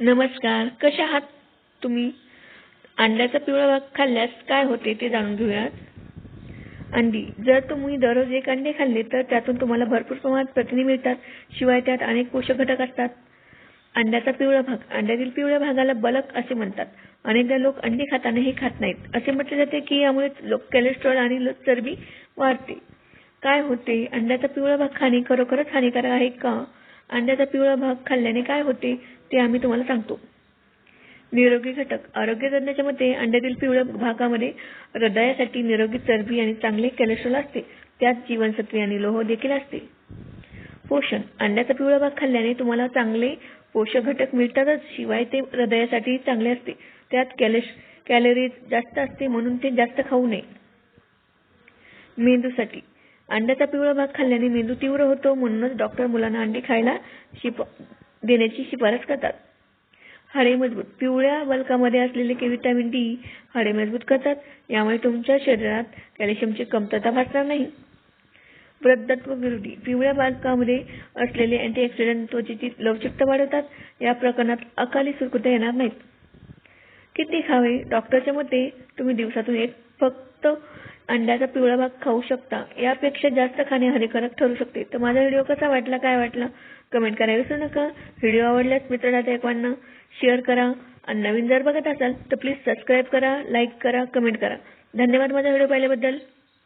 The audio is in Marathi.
नमस्कार कशा आहात तुम्ही? अंड्याचा पिवळा भाग खाल्ल्यास काय होते ते जाणून घेऊयात. अंडी जर तुम्ही दररोज एक अंडे खाल्ले तर त्यातून तुम्हाला भरपूर प्रमाणात प्रथिने मिळतात. शिवाय त्यात अनेक पोषक घटक असतात. अंड्याचा पिवळा भाग अंड्यातील पिवळ्या भागाला बलक असे म्हणतात. अनेकदा लोक अंडी खाताना हे खात नाहीत. असे म्हटले जाते की यामुळे लोक कोलेस्ट्रॉल आणि चरबी वाढते. काय होते? अंड्याचा पिवळा भाग खाणे खरोखरच हानिकारक आहे का? अंड्याचा पिवळा भाग खाल्ल्याने काय होते ते आम्ही तुम्हाला सांगतो. निरोगी घटक. आरोग्य तज्ञाच्या मते अंड्यातील पिवळ्या भागामध्ये हृदयासाठी निरोगी चरबी आणि चांगले कोलेस्ट्रॉल असते. त्यात जीवनसत्वे आणि लोह देखील असते. पोषण. अंड्याचा पिवळा भाग खाल्ल्याने तुम्हाला चांगले पोषक घटक मिळतातच. शिवाय ते हृदयासाठी चांगले असते. त्यात कॅलेश कॅलरीज जास्त असते म्हणून ते जास्त खाऊ नये. मेंदूसाठी. अंड्याचा पिवळा भाग खाल्ल्याने मेंदू तीव्र होतो म्हणूनच डॉक्टर मुलांना अंडी खायला शिप देण्याची शिफारस करतात. हाडे मजबूत. पिवळ्या बल्कामध्ये असलेले के व्हिटॅमिन डी हाडे मजबूत करतात. यामुळे तुमच्या शरीरात कॅल्शियमची कमतरता भासणार नाही. वृद्धत्व विरोधी. पिवळ्या बालकामध्ये असलेले अँटीऑक्सिडंट त्वचेची लवचिकता वाढवतात. या प्रकरणात अकाली सुरकुत्या येणार नाहीत. किती खावे? डॉक्टरच्या मते तुम्ही दिवसातून एक फक्त अंड्याचा पिवळा भाग खाऊ शकता. यापेक्षा जास्त खाणे हानिकारक ठरू शकते. तर माझा व्हिडिओ कसा वाटला काय वाटला? कमेंट करायला विसरू नका. व्हिडिओ आवडल्यास मित्र नातेवाईकांना शेअर करा. आणि नवीन जर बघत असाल तर प्लीज सबस्क्राईब करा लाईक करा कमेंट करा. धन्यवाद माझा व्हिडिओ पाहिल्याबद्दल.